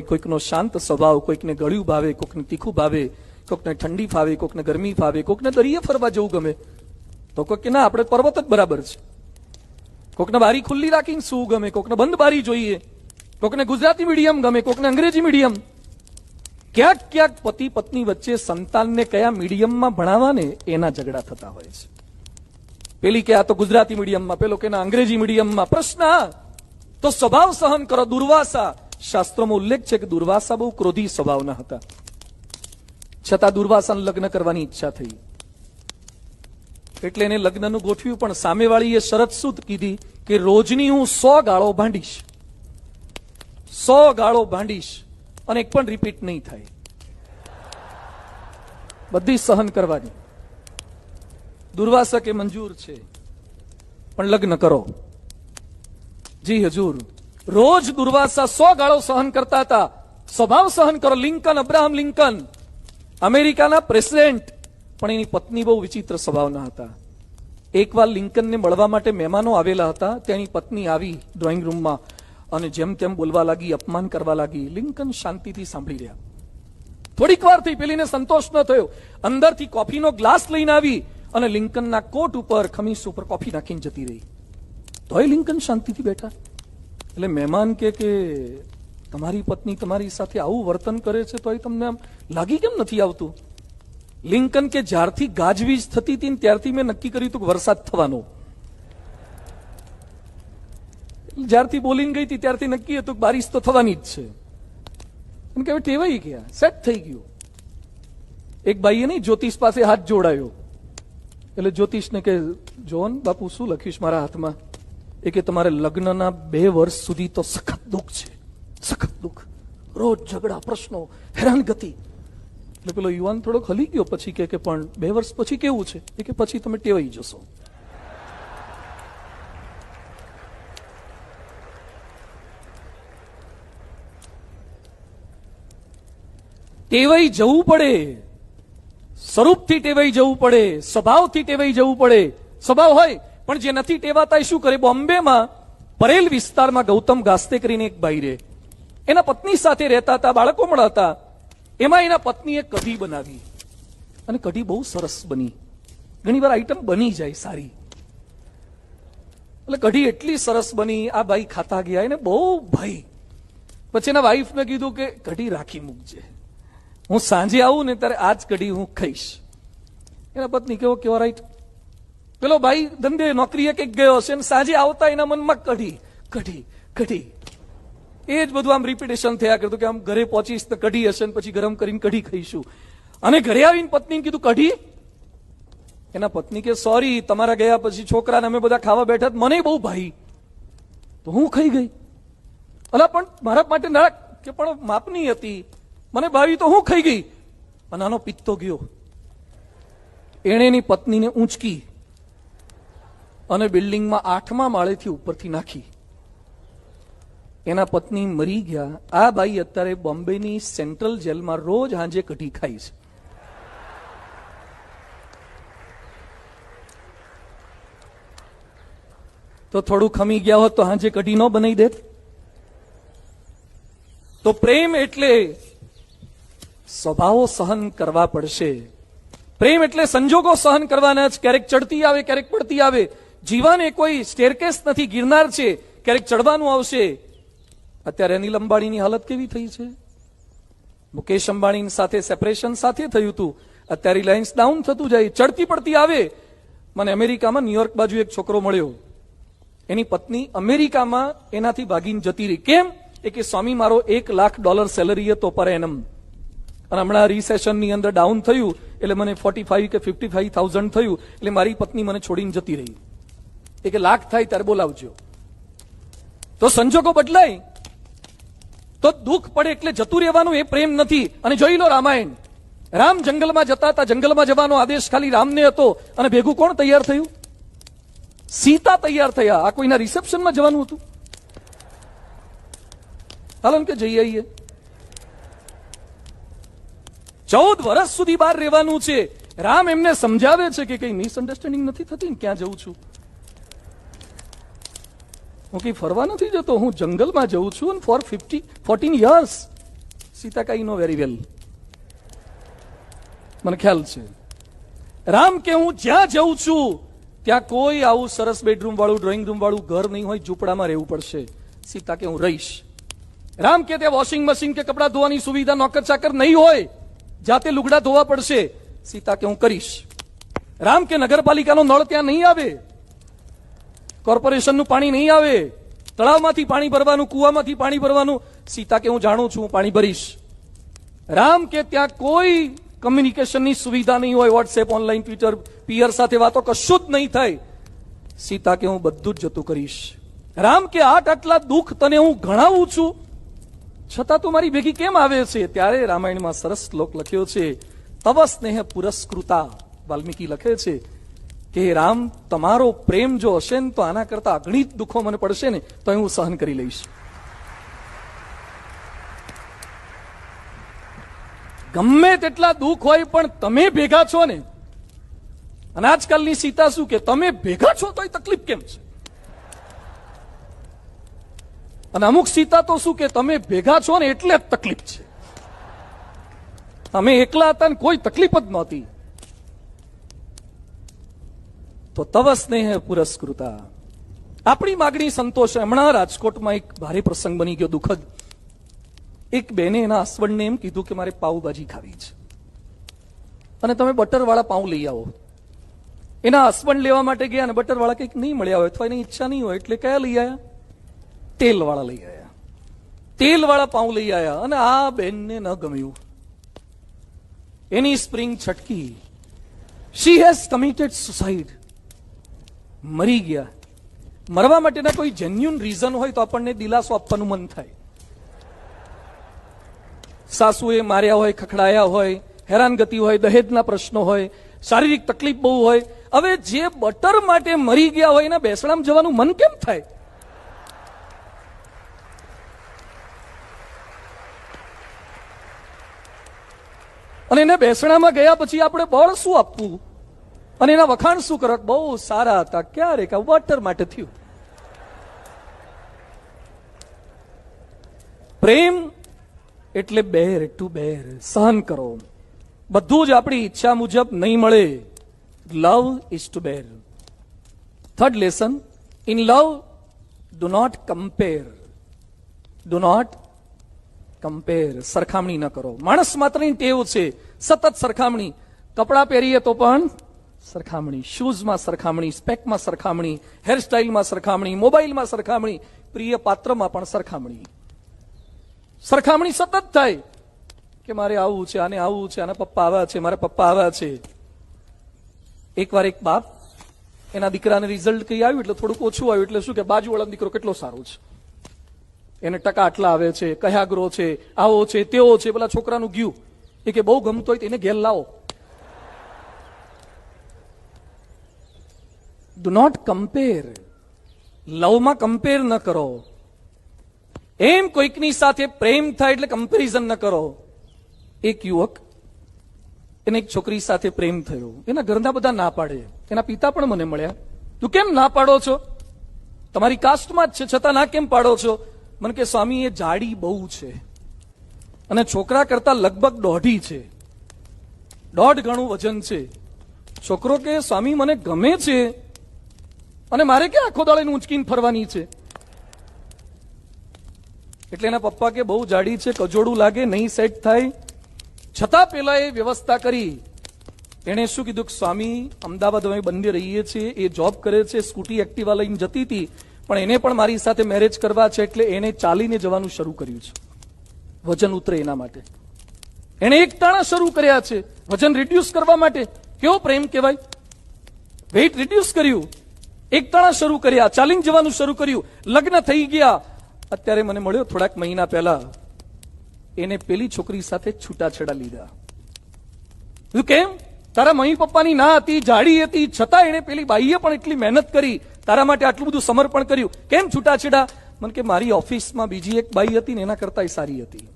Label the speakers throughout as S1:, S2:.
S1: કોઈકનો શાંત સ્વભાવ કોઈકને ગળ્યું ભાવે કોઈકને તીખું ભાવે કોઈકને ઠંડી ફાવે કોઈકને ગરમી ફાવે કોઈકને દરિયે ફરવા જવું ગમે, તો કોઈક ના, આપણે પર્વત જ બરાબર છે. કોઈકને બારી ખુલ્લી રાખીને શું ગમે કોઈકને બંધ બારી જોઈએ કોઈકને ગુજરાતી મીડિયમ ગમે કોઈકને અંગ્રેજી મીડિયમ. ક્યાંક ક્યાંક પતિ પત્ની વચ્ચે સંતાનને કયા મીડિયમમાં ભણાવવાને એના ઝઘડા થતા હોય છે. પેલી કે આ તો ગુજરાતી મીડિયમમાં, પેલો કે અંગ્રેજી મીડિયમમાં. પ્રશ્ન તો સ્વભાવ સહન કરો, દુર્વાસા. શાસ્ત્રોમાં ઉલ્લેખ છે કે દુર્વાસા બહુ ક્રોધી સ્વભાવના હતા. છતાં દુર્વાસાને લગ્ન કરવાની ઈચ્છા થઈ. એટલે એને લગ્નનું ગોઠવ્યું, પણ સામેવાળીએ શરત શું કીધી કે રોજની હું સો ગાળો ભાંડીશ. સો ગાળો ભાંડીશ અને એક પણ રિપીટ નહીં થાય. બધી સહન કરવાની. દુર્વાસા કે મંજૂર છે, પણ લગ્ન કરો. જી હજુર. રોજ દુર્વાસા સો ગાળો સહન કરતા હતા. સ્વભાવ સહન કરો, લિંકન, અબ્રાહમ લિંકન. અમેરિકાના પ્રેસિડેન્ટ. પણ એની પત્ની બહુ વિચિત્ર સ્વભાવના હતા. એકવાર લિંકનને મળવા માટે મહેમાનો આવેલા હતા, તેની પત્ની આવી ડ્રોઈંગ રૂમમાં અને જેમ તેમ બોલવા લાગી, અપમાન કરવા લાગી, લિંકન શાંતિથી સાંભળી રહ્યા. થોડીક વાર થઈ પેલીને સંતોષ ન થયો. અંદરથી કોફીનો ગ્લાસ લઈને આવી અને લિંકનના કોટ ઉપર ખમીસ ઉપર કોફી નાખીને જતી રહી. તોય લિંકન શાંતિથી બેઠા. એટલે મહેમાન કે કે તમારી પત્ની તમારી સાથે આવું વર્તન કરે છે, તોય તમને આમ લાગી કેમ નથી આવતું? લિંકન કે જ્યારથી ગાજવીજ થતી હતી ત્યારથી મેં નક્કી કર્યું હતું કે વરસાદ થવાનો. જ્યારથી બોલીને ગઈ હતી ત્યારથી નક્કી હતું કે બારિશ તો થવાની જ છે. એમ કે હવે ટેવાઈ ગયા સેટ થઈ ગયું. એક ભાઈએ નહીં, જ્યોતિષ પાસે હાથ જોડાયો. એટલે જ્યોતિષને કે, જોન બાપુ, શું લખ્યું મારા હાથમાં? એ કે તમારે લગ્નના બે વર્ષ સુધી તો સખત દુઃખ છે. સખત દુઃખ. રોજ ઝઘડા, પ્રશ્નો, હેરાનગતિ. એટલે પેલો યુવાન થોડોક હલી ગયો પછી કે પણ બે વર્ષ પછી કેવું છે? એ કે પછી તમે ટેવાઈ જશો. ટેવાઈ જવું પડે. સ્વરૂપથી ટેવાઈ જવું પડે. સ્વભાવથી ટેવાઈ જવું પડે. સ્વભાવ હોય પણ જે નથી ટેવાતા એ શું કરે? બોમ્બેમાં પરેલ વિસ્તારમાં ગૌતમ ગાસ્તે કરીને એક ભાઈ રહે. એના પત્ની સાથે રહેતા હતા, બાળકો મળતા. એમાં એના પત્નીએ કઢી બનાવી. અને કઢી બહુ સરસ બની. ઘણી વાર આઈટમ બની જાય સારી. એટલે કઢી એટલી સરસ બની, આ ભાઈ ખાતા ગયા, એને બહુ ભાઈ પછી એના વાઈફને કીધું કે, કઢી રાખી મૂકજે હું સાંજે આવું ને ત્યારે આજ કઢી હું ખાઈશ. એના પત્ની કેવો કેવો રાઈટ પેલો ભાઈ ધંધે નોકરીએ કંઈક ગયો હશે ને સાંજે આવતા એના મનમાં કઢી કઢી કઢી. એ જ બધું આમ રિપીટેશન થયા કરતું કે આમ ઘરે પહોંચીશ તો કઢી હશે ને પછી ગરમ કરીને કઢી ખાઈશું. અને ઘરે આવીને પત્નીને કીધું, કઢી. એના પત્ની કે સોરી તમારા ગયા પછી છોકરાને અમે બધા ખાવા બેઠા મને બહુ ભાઈ. તો હું ખાઈ ગઈ. અલા, પણ મારા માટે ના કે પણ માપની હતી. મને ભાવી તો હું ખાઈ ગઈ. અને આનો પિત્તો ગયો. એણે એની પત્નીને ઊંચકી. અને બિલ્ડિંગમાં આઠમા માળેથી ઉપરથી નાખી. એના પત્ની મરી ગયા. આ બાઈ અત્યારે બોમ્બેની સેન્ટ્રલ જેલમાં રોજ હાંજે કઢી ખાઈ છે. તો થોડું ખમી ગયા હોત તો હાંજે કઢી ન બનાવી દેત. તો પ્રેમ એટલે સ્વભાવો સહન કરવા પડશે. પ્રેમ એટલે સંજોગો સહન કરવાના જ. ક્યારેક ચડતી આવે, ક્યારેક પડતી આવે. જીવન એ કોઈ સ્ટેરકેસ નથી, ગિરનાર છે, ક્યારેક ચડવાનું આવશે. અત્યારે અનિલ અંબાણીની હાલત કેવી થઈ છે? મુકેશ અંબાણી સાથે સેપરેશન સાથે થયું હતું. અત્યારે રિલાયન્સ ડાઉન થતું જાય, ચડતી પડતી આવે. મને અમેરિકામાં ન્યુયોર્ક બાજુ એક છોકરો મળ્યો. એની પત્ની અમેરિકામાં એનાથી ભાગીને જતી રહી. કેમ? એ કે, સ્વામી, મારો એક લાખ ડોલર સેલરી હતો પર એનમ અને હમણાં રિસેશનની અંદર ડાઉન થયું, એટલે મને ફોર્ટી ફાઈવ કે ફિફ્ટી ફાઈવ થાઉઝન્ડ થયું, એટલે મારી પત્ની મને છોડીને જતી રહી. એ કે લાખ થાય ત્યારે બોલાવજો. તો સંજોગો બદલાય. તો દુઃખ પડે એટલે જતું રહેવાનું એ પ્રેમ નથી. અને જોઈ લો રામાયણ. રામ જંગલમાં જતા હતા. જંગલમાં જવાનો આદેશ ખાલી રામને હતો. અને ભેગું કોણ તૈયાર થયું? સીતા તૈયાર થયા. આ કોઈના રિસેપ્શનમાં જવાનું હતું? હાલો કે જઈ આવીએ. ચૌદ વર્ષ સુધી બહાર રહેવાનું છે. રામ એમને સમજાવે છે કે કઈ મિસઅન્ડરસ્ટેન્ડિંગ નથી થતી ક્યાં જઉં છું? હું કઈ ફરવા નથી જતો. હું જંગલમાં જઉં છું four fifty fourteen years Sita કાઈ નો વેરી વેલ મને ખ્યાલ છે. રામ કે હું જ્યાં જઉં છું, ત્યાં કોઈ આવું સરસ બેડરૂમ વાળું ડ્રોઈંગ રૂમ વાળું ઘર નહીં હોય, ઝૂંપડામાં રહેવું પડશે. સીતા કે હું રહીશ. રામ કે ત્યાં વોશિંગ મશીન કે કપડાં ધોવાની સુવિધા, નોકર ચાકર નહીં હોય, જાતે લુગડા ધોવા પડશે. સીતા કે હું કરીશ. રામ કે નગરપાલિકાનો નળ ત્યાં નહીં આવે કોર્પોરેશનનું પાણી નહીં આવે. તળાવમાંથી પાણી ભરવાનું, કુવામાંથી પાણી ભરવાનું. સીતા કે હું જાણું છું પાણી ભરીશ. રામ કે ત્યાં કોઈ કમ્યુનિકેશનની સુવિધા નહીં હોય વોટ્સએપ ઓનલાઈન ટ્વિટર પિયર સાથે વાતો કશું જ નહીં થાય. સીતા કે હું બધું જ જતું કરીશ. રામ કે આટ આટલા દુઃખ તને હું ગણાવું છું? છતાં તું મારી ભેગી કેમ આવે છે? ત્યારે રામાયણમાં સરસ શ્લોક લખ્યો છે, તવ સ્નેહ પુરસ્કૃતા. વાલ્મીકી લખે છે કે રામ, તમારો પ્રેમ જો હશે ને, તો આના કરતા અગણિત દુઃખો મને પડશે ને, તો હું સહન કરી લઈશ. ગમે તેટલા દુઃખ હોય, પણ તમે ભેગા છો ને, અને આજકાલની સીતા શું કે, તમે ભેગા છો તો તકલીફ કેમ છે? અને અમુક સીતા તો શું કે, તમે ભેગા છો ને, એટલે જ તકલીફ છે. અમે એકલા હતા ને, કોઈ તકલીફ જ નહોતી. તો તવ સ્નેહ પુરસ્કૃતા. આપણી માગણી સંતોષ. હમણાં રાજકોટમાં એક ભારે પ્રસંગ બની ગયો, દુઃખદ. એક બેને એના હસબન્ડને એમ કીધું કે મારે પાઉભાજી ખાવી છે. અને તમે બટરવાળા પાઉં લઈ આવો. એના હસબન્ડ લેવા માટે ગયા અને બટરવાળા કંઈક નહીં મળ્યા હોય, અથવા એની ઈચ્છા નહીં હોય, એટલે કયા લઈ આવ્યા તેલવાળા લઈ આવ્યા તેલવાળા પાઉં લઈ આવ્યા અને આ બેનને ન ગમ્યું. એની સ્પ્રિંગ છટકી. શી હેઝ કમિટેડ સુસાઇડ મરી ગયા. મરવા માટેના કોઈ જેન્યુન રીઝન હોય તો આપણને દિલાસો આપવાનું મન થાય. સાસુએ માર્યા હોય, ખખડાયા હોય, હેરાનગતિ હોય, દહેજના પ્રશ્નો હોય, શારીરિક તકલીફ બહુ હોય. હવે જે બટર માટે મરી ગયા હોય એના બેસણામાં જવાનું મન કેમ થાય? અને એને બેસણામાં ગયા પછી આપણે બળ શું આપવું? અને એના વખાણ શું કરત બહુ સારા હતા. ક્યારેક આ વોટર માટે થયું. પ્રેમ એટલે બેર ટુ બેર. સહન કરો. બધું જ આપણી ઈચ્છા મુજબ નહીં મળે. Love is to bear third lesson in love do not compare do not compare સરખામણી ન કરો. માણસ માત્રની ટેવ છે. સતત સરખામણી. કપડાં પહેરીએ તો પણ સરખામણી, શૂઝમાં સરખામણી, સ્પેકમાં સરખામણી, હેરસ્ટાઇલમાં સરખામણી મોબાઈલમાં સરખામણી, પ્રિય પાત્રમાં પણ સરખામણી. સરખામણી સતત થાય કે મારે આવું છે, આને આવું છે, આના પપ્પા આવ્યા છે, મારા પપ્પા આવ્યા છે. એકવાર એક બાપ એના દીકરાને રિઝલ્ટ કઈ આવ્યું એટલે થોડુંક ઓછું આવ્યું એટલે શું કે બાજુવાળાનો દીકરો કેટલો સારો છે. એને ટકા આટલા આવે છે, કયા ગ્રો છે, આવો છે, તેવો છે, પેલા છોકરાનું ગયું. એ કે બહુ ગમતો હોય એને ઘેર લાવો. ડુ નોટ કમ્પેર લવમાં કમ્પેર ન કરો. એમ કોઈકની સાથે પ્રેમ થાય એટલે કમ્પેરિઝન ન કરો. એક યુવક એને એક છોકરી સાથે પ્રેમ થયો. એના ઘરના બધા ના પાડે. એના પિતા પણ મને મળ્યા. તું કેમ ના પાડો છો? તમારી કાસ્ટમાં જ છે. છતાં ના કેમ પાડો છો? મને કે, સ્વામી, એ જાડી બહુ છે. અને છોકરા કરતા લગભગ દોઢી છે. દોઢ ગણું વજન છે. છોકરો કે, સ્વામી, મને ગમે છે. અને મારે કે આખો દાડે ઊંચકીને ફરવાની છે? એટલે એના પપ્પા કે બહુ જાડી છે, કજોડું લાગે, નહીં સેટ થાય. છતાં પેલા એ વ્યવસ્થા કરી. એણે શું કીધું કે, સ્વામી, અમદાવાદ અમે બંને રહીએ છીએ, એ જોબ કરે છે, સ્કૂટી એક્ટિવા લઈને જતી હતી, પણ એને પણ મારી સાથે મેરેજ કરવા છે, એટલે એને ચાલીને જવાનું શરૂ કર્યું છે. વજન ઉતરે એના માટે. એણે એક તાણા શરૂ કર્યા છે, વજન રિડ્યુસ કરવા માટે. કેવો પ્રેમ કહેવાય? વેઇટ રિડ્યુસ કર્યું. એક ટાણા શરૂ કર્યા, ચાલીને જવાનું શરૂ કર્યું, લગ્ન થઈ ગયા. અત્યારે મને મળ્યો થોડાક મહિના પહેલા. એને પેલી છોકરી સાથે છૂટાછેડા લીધા. કેમ? તારા મમ્મી પપ્પાની ના હતી, જાડી હતી, છતાં એને પેલી બાઈએ પણ એટલી મહેનત કરી, તારા માટે આટલું બધું સમર્પણ કર્યું. કેમ છૂટાછેડા? મને કે મારી ઓફિસમાં બીજી એક બાઈ હતી ને એના કરતા સારી હતી.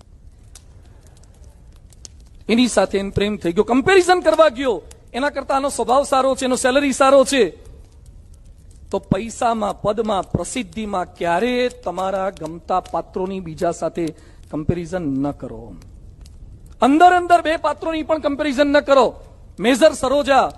S1: એની સાથે એને પ્રેમ થઈ ગયો. કમ્પેરિઝન કરવા ગયો. એના કરતા આનો સ્વભાવ સારો છે, એનો સેલરી સારો છે. તો પૈસામાં, પદમાં, પ્રસિદ્ધિમાં ક્યારે તમારા ગમતા પાત્રોની બીજા સાથે કમ્પેરિઝન ન કરો. અંદર અંદર બે પાત્રોની પણ કમ્પેરિઝન ન કરો. મેજર સરોજા